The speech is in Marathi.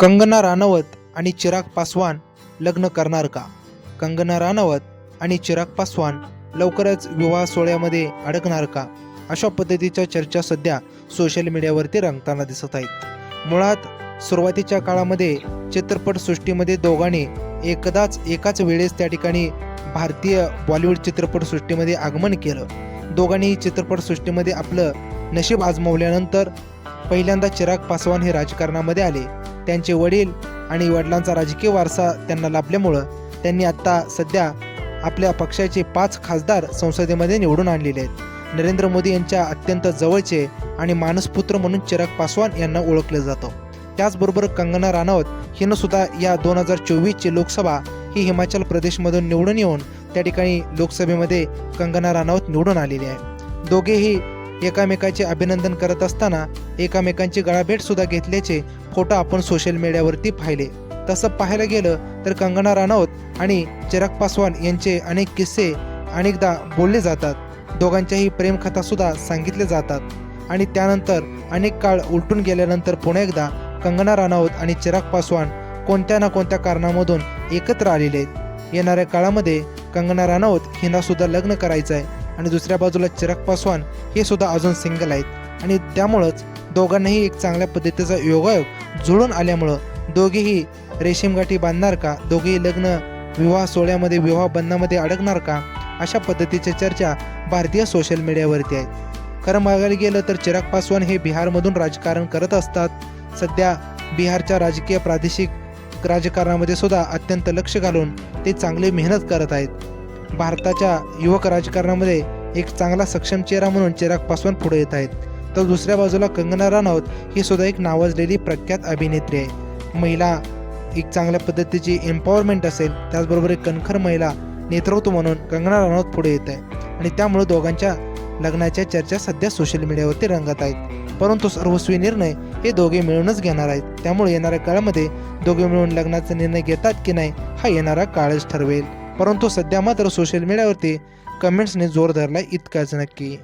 कंगना राणावत आणि चिराग पासवान लग्न करणार का? कंगना राणावत आणि चिराग पासवान लवकरच विवाह सोहळ्यामध्ये अडकणार का? अशा पद्धतीच्या चर्चा सध्या सोशल मीडियावरती रंगताना दिसत आहेत. मुळात सुरुवातीच्या काळामध्ये चित्रपटसृष्टीमध्ये दोघांनी एकदाच एकाच वेळेस त्या ठिकाणी भारतीय बॉलिवूड चित्रपटसृष्टीमध्ये आगमन केलं. दोघांनी चित्रपटसृष्टीमध्ये आपलं नशीब आजमावल्यानंतर पहिल्यांदा चिराग पासवान हे राजकारणामध्ये आले. त्यांचे वडील आणि वडिलांचा राजकीय वारसा त्यांना लाभल्यामुळं त्यांनी आत्ता सध्या आपल्या पक्षाचे पाच खासदार संसदेमध्ये निवडून आणलेले आहेत. नरेंद्र मोदी यांच्या अत्यंत जवळचे आणि मानसपुत्र म्हणून चिराग पासवान यांना ओळखलं जातं. त्याचबरोबर कंगना राणावत हिनं सुद्धा या दोन हजार चोवीसची लोकसभा ही हिमाचल प्रदेशमधून निवडून येऊन त्या ठिकाणी लोकसभेमध्ये कंगना राणावत निवडून आलेली आहे दोघेही एकामेकाचे अभिनंदन करत असताना एकामेकांची गळाभेट सुद्धा घेतल्याचे फोटो आपण सोशल मीडियावरती पाहिले. तसं पाहायला गेलं तर कंगना राणावत आणि चिराग पासवान यांचे अनेक किस्से अनेकदा बोलले जातात. दोघांच्याही प्रेमकथासुद्धा सांगितले जातात. आणि त्यानंतर अनेक काळ उलटून गेल्यानंतर पुन्हा एकदा कंगना राणावत आणि चिराग पासवान कोणत्या ना कोणत्या कारणामधून एकत्र आलेले आहेत. येणाऱ्या काळामध्ये कंगना राणावत हिनासुद्धा लग्न करायचं आहे आणि दुसऱ्या बाजूला चिराग पासवान हे सुद्धा अजून सिंगल आहेत. आणि त्यामुळंच दोघांनाही एक चांगल्या पद्धतीचा योगायोग जुळून आल्यामुळं दोघेही रेशीमगाठी बांधणार का? दोघेही लग्न विवाह सोहळ्यामध्ये विवाह बंधनामध्ये अडकणार का? अशा पद्धतीच्या चर्चा भारतीय सोशल मीडियावरती आहेत खरं बघायला गेलं तर चिराग पासवान हे बिहारमधून राजकारण करत असतात. सध्या बिहारच्या राजकीय प्रादेशिक राजकारणामध्ये सुद्धा अत्यंत लक्ष घालून ते चांगली मेहनत करत आहेत. भारताच्या युवक राजकारणामध्ये एक चांगला सक्षम चेहरा म्हणून चिराग पासवान पुढे येत आहेत. तर दुसऱ्या बाजूला कंगना राणावत ही सुद्धा एक नावाजलेली प्रख्यात अभिनेत्री आहे. महिला एक चांगल्या पद्धतीची एम्पॉवरमेंट असेल त्याचबरोबर एक कणखर महिला नेतृत्व म्हणून कंगना राणावत पुढे येत आहे. आणि त्यामुळे दोघांच्या लग्नाच्या चर्चा सध्या सोशल मीडियावरती रंगत आहेत. परंतु सर्वस्वी निर्णय हे दोघे मिळूनच घेणार आहेत. त्यामुळे येणाऱ्या काळामध्ये दोघे मिळून लग्नाचा निर्णय घेतात की नाही हा येणारा काळच ठरवेल. परंतु सध्या मात्र सोशल मीडियावरती कमेंट्सने जोर धरला इतकाच नक्की.